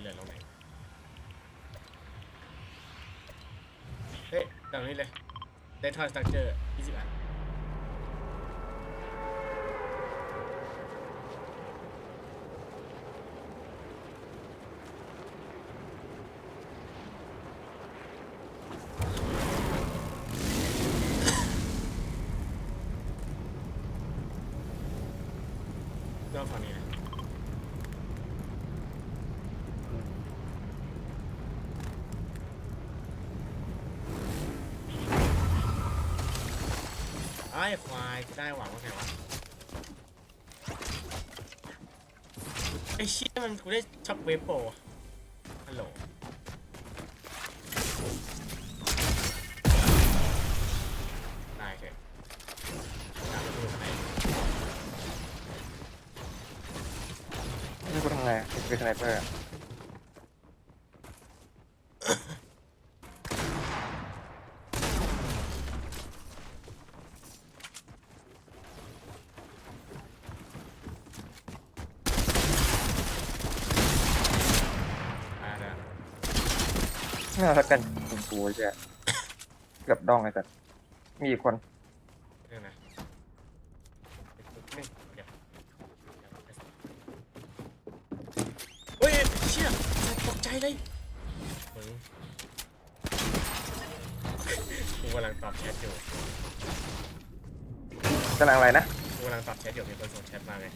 เหลือตรงไหนเฮ้ยตรงนี้เลยได้ทอยสตั๊กเจอร์20 อัน ไอ้ควายได้หวังว่าไงวะไอ้เชี่ยมันกูได้ช็อปเวฟโปรฮัลโหลได้โอเคตามไปดูข้างในนี่กูทำไงนี่คือสไนเปอร์อะ อ่านะ น่ารักกันจริงกูไอ้เหี้ยเกือบดองไอ้สัตว์มีอีกคนเรื่องนะนี่เดี๋ยวเฮ้ยเชี่ยตกใจเลยมึงกูกำลังตอบแชทอยู่กำลังอะไรนะกูกำลังตอบแชทอยู่มีคนส่งแชทมาไง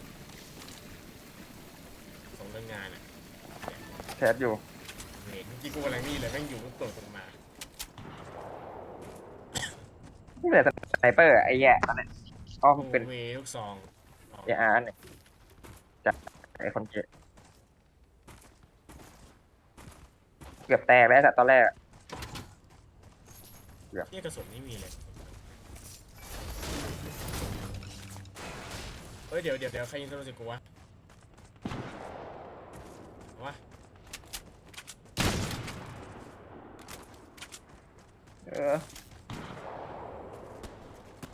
ส่งเรื่องงานอะแชทอยู่ เห็นเมื่อกี้กูกำลังนี่เลยแม่งอยู่ก็ตกลงมานี่เหลือสไนเปอร์อะไอ้แย่นั่นแหละอ๋อมันเป็นเวลูกซองเออาร์เนี่ยจากไอ้คนเกะเกือบแตกแล้วแต่ตอนแรกอะเนี่ยกระสุนไม่มีเลยเฮ้ยเดี๋ยวเดี๋ยวเดี๋ยวใครยิงตัวรู้สึกกูวะวะ เออ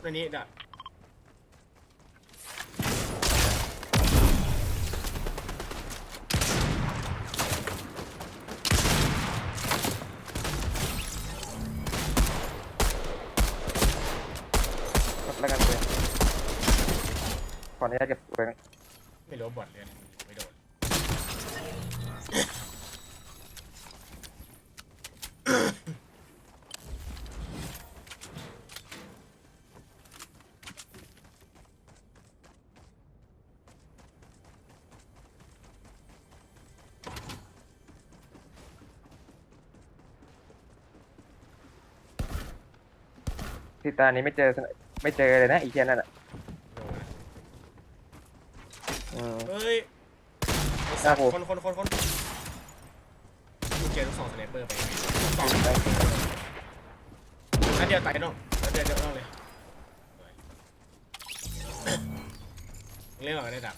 ในนี้ดับแล้วกันเลยขออนุญาตเก็บไว้นะไม่รู้ว่าบอดเลยไม่โดน ที่ตานี้ไม่เจอสไนไม่เจอเลยนะไอีเทียนั่นอะโดนนะอืม เฮ้ยไอ้สัตว์ครับผมคนคนคนคนกูเจอลูกสองสไนเปอร์ไปไงลูกสองนัดเดียวตายน้องนัดเดียวเดียวน้องเลยเล่นหรอได้ดับ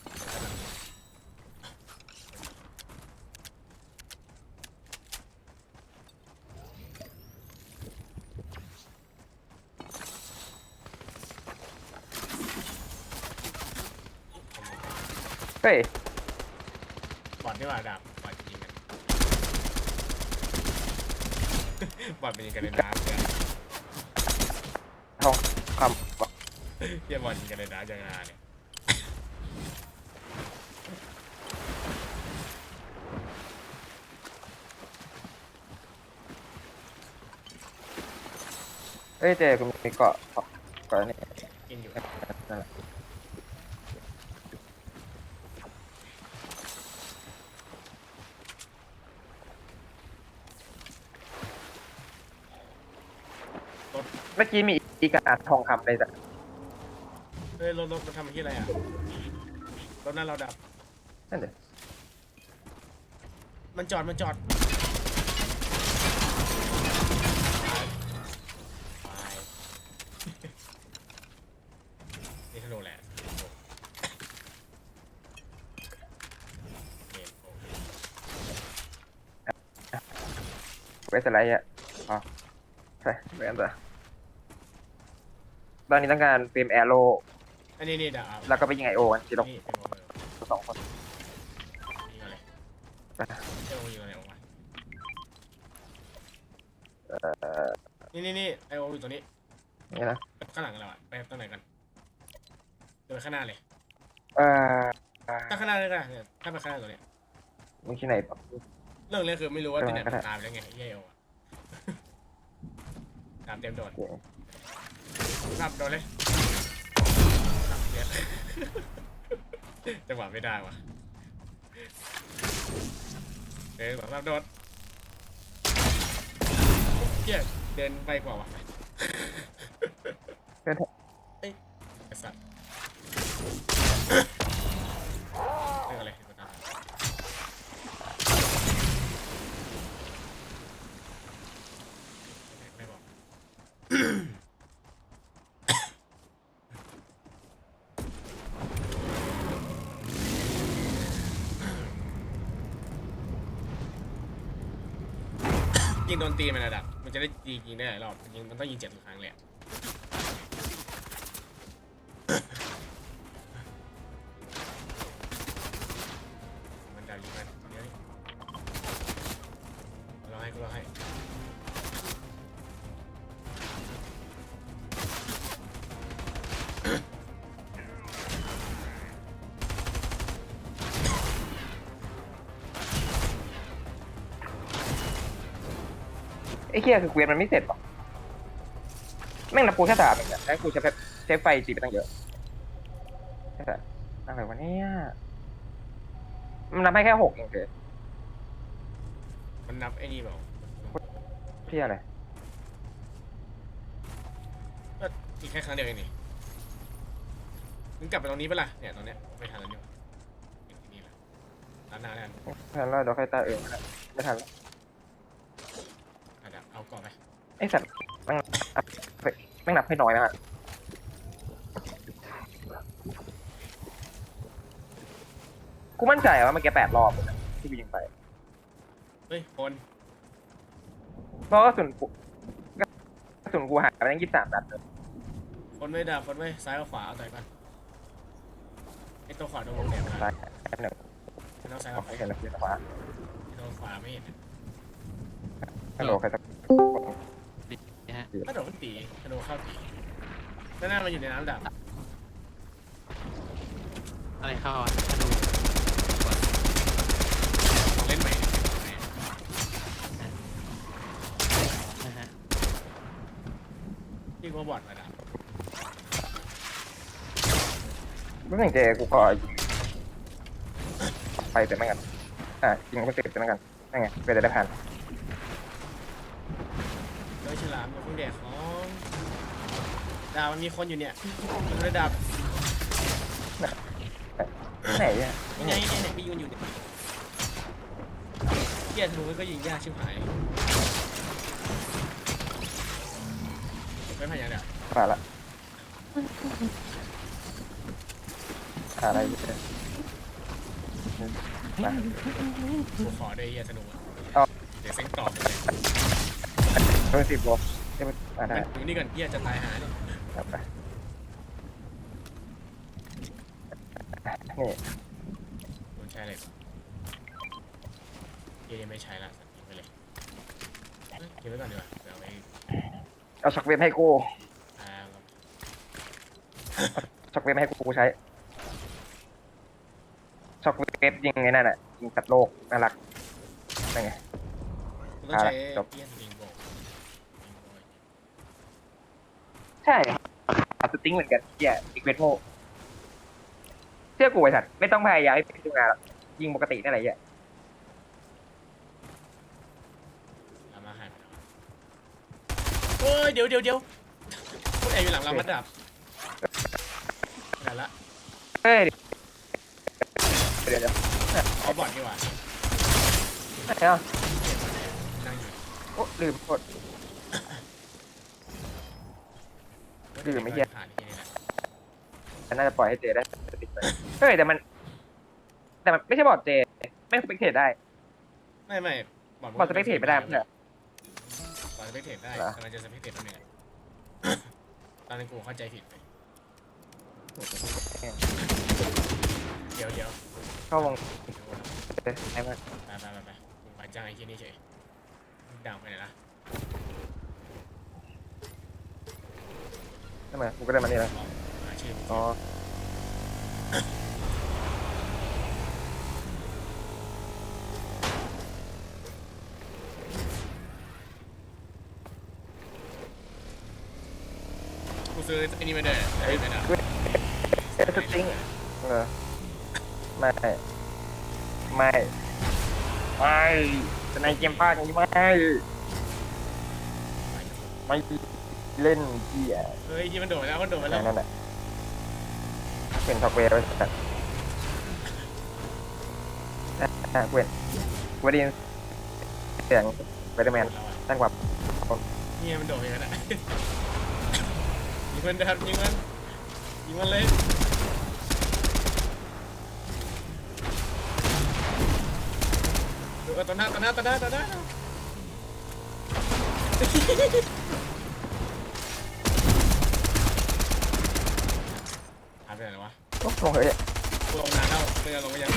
เฮ้ยบอดนี่หว่าดับบอดยิงกันบอดเป็นยิงกันในน้ำเนี่ยทองคำวะเฮียบอดยิงกันในน้ำจังงานเนี่ยเฮ้ยเจกูมีเกาะเกาะเกาะนี่กินอยู่นั่นแหละ เมื่อกี้มีอีกอาทองคำเลยจ้ะเฮ้ยรถรถมันทำที่อะไรอะรถนั้นเราดับ นั่นเดี๋ยวมันจอดมันจอดตายตายนี่ธนูแหละเกมโอ้ไว้สไลด์อะอ๋อใช่เหมือนกัน ตอนนี้ต้องการเฟรมแอโร่อันนี้นี่ดับแล้วก็ไปยิงไอโอกันทีละนี่เป็นโมเดลสองคนนี่อะไรเอโออยู่ตรงไหนวะเอ่อนี่นี่นี่ไอโออยู่ตรงนี้นี่นะข้างหลังเราอะไปตรงไหนกันเดินไปข้างหน้าเลยเอ่อถ้าข้างหน้าเลยก็ได้เนี่ยถ้าไปข้างหน้าตัวเนี้ยมึงที่ไหนปะ เรื่องเลยคือไม่รู้ว่าเออที่ไหนก็ได้มันตามไปแล้วไงไอ้เหี้ยโออะตามเต็มโดด โอเค ขับโดนเลยขับเนี่ยจังหวะไม่ได้ว่ะเดินแบบขับโดดเหี้ยเดินไปกว่าวะเพื่อนเอ้ยไอ้สัตว์เรื่องอะไรกูตามไม่บอก ยิงโดนตีมันระดับ มันจะได้ยิงได้หลายรอบยิงมันต้องยิงเจ็ดครั้งเลยอะ ไอ้เคียคือเกวียนมันไม่เสร็จหรอแม่งนับกูแค่สามเองอะแล้วกูใช้ไฟใช้ไฟตีไปตั้งเยอะแค่สามอะไรวะเนี่ยมันนับให้แค่หกเองเถอะมันนับไอ้นี่เปล่าเที่ยอะไรก็อีกแค่ครั้งเดียวเองนี่มึงกลับไปตรงนี้ปะล่ะเนี่ยตรงเนี้ยไม่ทันแล้วนี่หว่าอยู่ที่นี่แหละร้านหน้าแล้วกันไม่ทันแล้วเดี๋ยวใครตาเองไม่ทันแล้ว ระดับเอาก่อนไป ไอ้สัตว์แม่งนับแม่งนับให้น้อยนะฮะกูมั่นใจว่าเมื่อกี้แปดรอบเลยนะที่กูยิงไปเฮ้ยคนเพราะกระสุนกูกระสุนกูหายไปตั้งยี่สิบสามนัดเลยคนไม่ดับคนไม่ซ้ายกับขวาเอาต่อยกันไอ้ตัวขวาโดนวงแดงมาซ้ายหนึ่งไอ้ตัวซ้ายอกัอบกขวาไปเห็นแล้วคือขวาไอ้ตัวขวาไม่เห็นฮัลโหลใครตะ นะฮะถ้าโดนตีถ้าโดนเข้าตีแล้วหน้ามันอยู่ในน้ำดับอะไรเข้าอะเล่นใหม่นะฮะที่กูบอดมาดับรู้สึกเจกูก็ไปเสร็จเหมือนกันอะจริงก็เสร็จเหมือนกันนั่นไงไปจะได้ผ่านโดยฉ ลามกับพึ่งแดดของดาวมันมีคนอยู่เนี่ยมันระดับไหนเนี่ยยังไงเนี่ยเนี่ยไปยืนอยู่เนี่ยเกียร์ธนูมันก็ยิงยากชิบหายไม่ผ่านยังเดี๋ยวผ่านละหาอะไรอยู่เนี่ยมากูขอได้เกียร์ธนูอะเอาเดี๋ยวเซ็งตอบเลย เพิ่มสิบโลเอ้ยมาได้อยู่นี่ก่อนเกียร์จะตายหาเนี่ยครับไปนี่โดนใช้อะไรก่อนเกียร์ยังไม่ใช้ละสัตว์ทิ้งไปเลยเอ้ยเก็บไว้ก่อนดีกว่าเดี๋ยวเอาไปเอาช็อกเวฟให้กูอ่าช็อกเวฟให้กูใช้ช็อกเวฟยิงไงนั่นแหละยิงตัดโลกน่ารักนั่นไงกูต้องใช้อ่าจบเกียร์สปริงโบว์ ใช่ครับสติ้งเหมือนกันเกียอีกเวทโมเชื่อกูไอ้สัตว์ไม่ต้องพยายามให้พิจารณาหรอกยิงปกตินั่นแหละเหี้ยเอามาหันโอ้ย เดี๋ยวเดี๋ยวเดี๋ยวพวกแอบอยู่หลังเรามาดับดับละเฮ้ยเดี๋ยวเดี๋ยวเอาบอดดีกว่าไหนอะนั่งอยู่โอ้ลืมกด คือไม่เหี้ยผ่านที่นี่แหละน่าจะปล่อยให้เจได้ติดไปเฮ้ยแต่มัน แต่มันไม่ใช่บอดเจไม่สเปกเทตได้ไม่ไม่บอดสเปกเทตไม่ได้ไม่ใช่เหรอบอดสเปกเทตได้เหรอแต่มันจะสเปกเทตไม่ได้ตอนนั้นกูเข้าใจผิดไปเดี๋ยวเดี๋ยวเข้าวงเดี๋ยวเลยให้มันไปไปไปไปกูไปจ้างไอ้ที่นี่เฉยดังไปไหนละ ทำไมกูก็ได้มานี่แล้วบอกหาชื่อมึงอ๋อกูซื้อไอ้นี่มาด้วยไอ้นี่มาด้วยเอสติงเออไม่ไม่ไม่จะในเกมภาคนี้ไม่ไม่ เล่นเกียเฮ้ยที่มันโดดไปแล้วมันโดดไปแล้วนั่นแหละเป็นท็อกเวย์ไว้สัตว์อะเว้นกูได้ยินเสียงไปเดอร์แมนเราอะตั้งกว่านี่ไงมันโดดไปกันอะยิงมันนะครับยิงมันยิงมันเลยดูเอาต่อหน้าต่อหน้าต่อหน้าต่อหน้าหายไปไหนแล้ววะ โอ้ลงเฮ้ยกูลงนานแล้วเรือลงไปยัง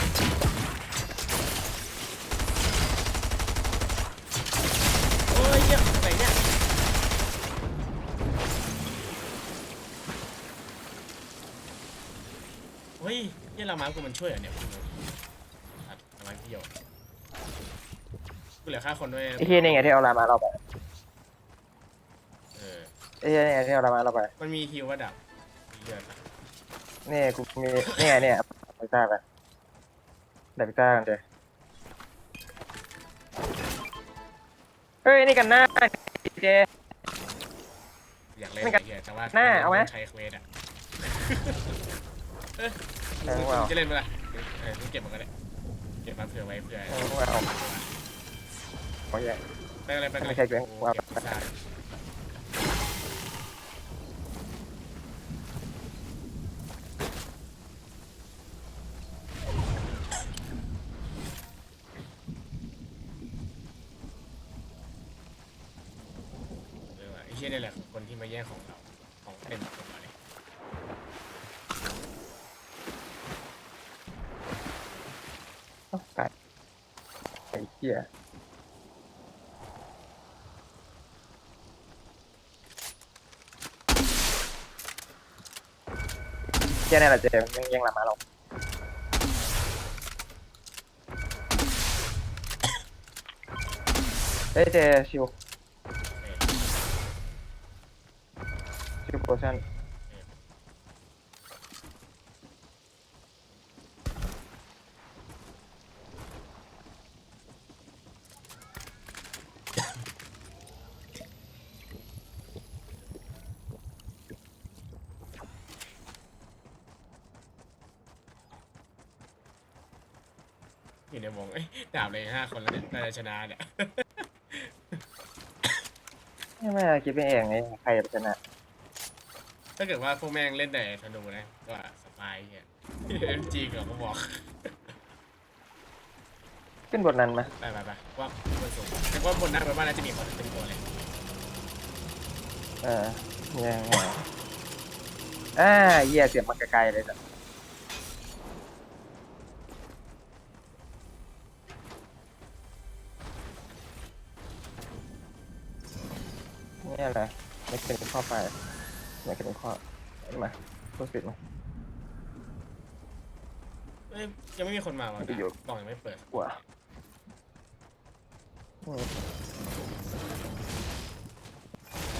โอ้ยเหี้ยไหนเนี่ยเฮ้ยเหี้ยลามากูมันช่วยเหรอเนี่ยกูงงอัดลามาพี่โยกูเหลือค่าคนด้วยไอ้เฮียนี่ไงที่เอาลามาเราไปเออไอ้เฮียนี่ไงที่เอาลามาเราไปมันมีฮิวว่าดับมีเลือดปะ นี่กูมีนี่ไงเนี่ยไปต้าไปเดี๋ยวไปต้ากันเดี๋ยวเฮ้ยนี่กันหน้าเจ อยากเล่นไม่ไอ้กัดเหี้ยแต่ว่าหน้าเอาไหมใช้เควสอะเออเอาเอาจะเล่นเมื่อไหร่เออมึงเก็บมันก็ได้เก็บมาเผื่อไว้เผื่อเอาเอาโอเคไปอะไรไปกันไม่ใช่เควสโอ้ว่าเก็บพิซซ่า เชี่ยนี่แหละคนที่มาแย่งของเรา ของเต็มของเราเลยเอาไก่ไอ้เหี้ยเหี้ยนี่แหละเจมันยังหลับมาเราเฮ้ยเจชิว ชิวโพชั่นอยู่ในวงเอ้ยดาบเลยห้าคนแล้วเนี่ยน่าจะชนะเนี่ย ไม่ไม่คิดไปเองไงใครจะชนะ ถ้าเกิดว่าพวกแม่งเล่นแต่ธนูนะก็สบายเนี่ยจริงเหรอผมบอกขึ้นบทนั้นมาไปไปไปว่าบนสูงแต่ว่าบนนั้นไปว่าน่าจะมีคนเป็นตัวเลยเออยังไงอ่าเหี้ยเสียงมันไกลๆเลยจ้ะนี่อะไรไม่เป็นข้อไป ไม่เป็นข้อนี่มาพูดปิดมา เอ้ยยังไม่มีคนมาว่ะประโยชน์กล่องยังไม่เปิดกว่าอืม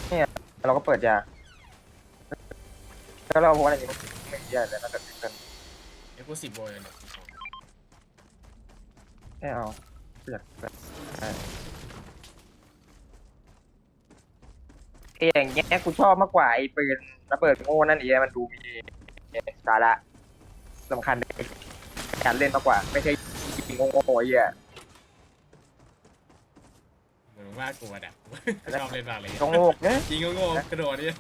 เนี่ยเราก็เปิดยา แล้วเราบอกว่าอะไรนี่ไม่มียาเลยนะแต่กันเอ็กซ์คลูซีฟโบยเนี่ยไม่เอาอยากได้ ไอ้อย่างเงี้ยกูชอบมากกว่าไอ้ปืนระเบิดโง่นั่นเองมันดูมีสาระสำคัญในการเล่นมากกว่า ไม่ใช่ยิงโง่ๆไอ้เหี้ยเหมือนว่ากลัวดับชอบเล่นมากเลยโง่ๆเนี่ยยิงโง่ๆกระโดดเนี่ย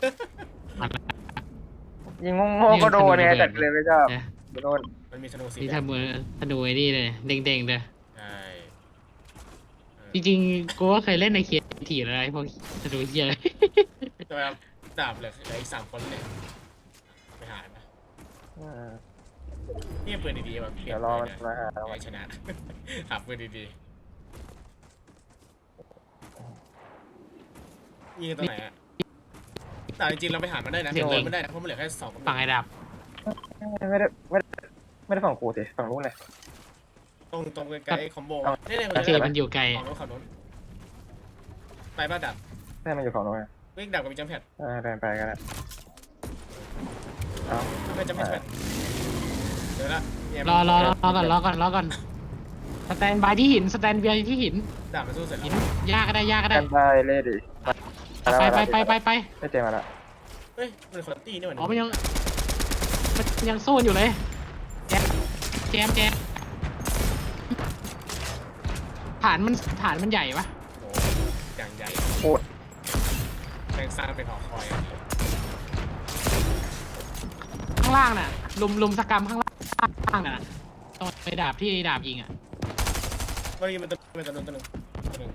ยิงโง่ๆก็โดนเนี่ยแต่เลยไม่ชอบเนี่ยโดนมันมีธนูสีนี่แดงทำมือธนูไอ้นี่เลยเด้งๆเลยใช่เออจ ริงๆกูว่าเคยเล่นในเคียทีอะไรพวกธนูเฮียเลยแต่ว่าดาบเหลือเหลืออีกสามคนเลยไปหายปะอ่านี่ปืนดีๆแบบเปลี่ยเดี๋ยนวรอไปมันนะมาหาเอาเราไว้ชนะ หาปืนดีๆยิงกันตรงไหนอะแต่จริงๆเราไปหามันได้นะเสียงเรายิงไม่ได้นะเพราะมันเหลือแค่สองกำลัฝั่งไอ้ดับ ไม่ได้ไม่ได้ไม่ได้ฝั่งกูสิฝั่งนู้นเลย ตรงตรงใกล้ๆคอมโบเอานี่เลยโอเคมันมันอยู่ไกลของนู้นของนู้นไปบ้านดับใช่มันอยู่ฝั่งนู้นไงวิ่งดับกับมีจัมแพดเออเดินไปกันแล้วเอาไม่จัมแพดเดี๋ยวละเนี่ยรอรอรอก่อนรอก่อนรอก่อนสแตนบายที่หินสแตนบายที่หินดาบมันสู้เสร็จหิแล้วนยากก็ได้ยากก็ได้กันได้เล่ดิไปไปไปไปไปไม่เจอมาแล้วเฮ้ยมันคนละตีนี่หว่าอ๋อมันยังมันยังสู้กันอยู่เลยแจมแจมแจม ฐานมันฐานมันใหญ่ปะโอ้อย่างใหญ่โอ้ยแม่งสร้างเป็นหอคอยอะข้างล่างน่ะลุมลุมสกรรมข้างล่างน่ะตรงไอ้ดาบที่ดาบยิงอะเมื่อกี้มันตัวมันตัวนึงตัวนึงตัวนึง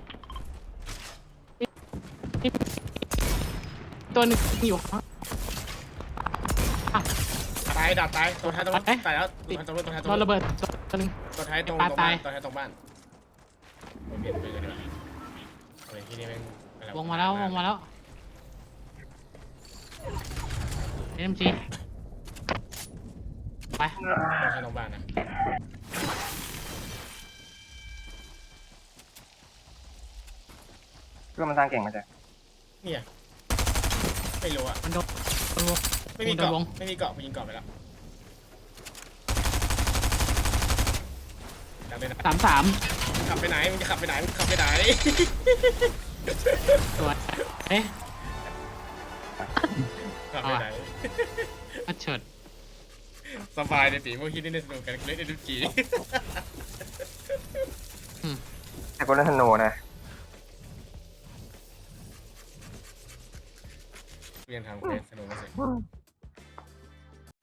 ตัวหนึงอยู่ข้างตายดาบตายตัวท้ายตรงเอ๊ะตายแล้วตัวท้ายตรงตัวท้ายตรโดงนระเบิดตัวหนึง ตัวท้ายตรงปลาตรงตาบ้ายนตัวท้ายตรงบ้าน อะไรที่นี่แม่งอะไรวงมาแล้ววงมาแล้วเอ็มจีไปตัวท้ายตรงบ้านนะเพื่อมันสร้างเก่งมาจ้ะเนี่ยไม่รู้อะมันโดนโดนวง ไม่มีโดนเกาะวง ไม่มีเกาะผมยิงเกาะไปแล้วขับไปไหนสามสามขับไปไหนมึงจะขับไปไหนมึงขับไปไหน ตัวเอ๊ะขับไปไหนอัดเฉิดสบายในปีพวกที่ได้สนุกกันเล่นในทุกกีแต่กูเล่นธนูนะเรียนทำเล่นสนุกมากเลย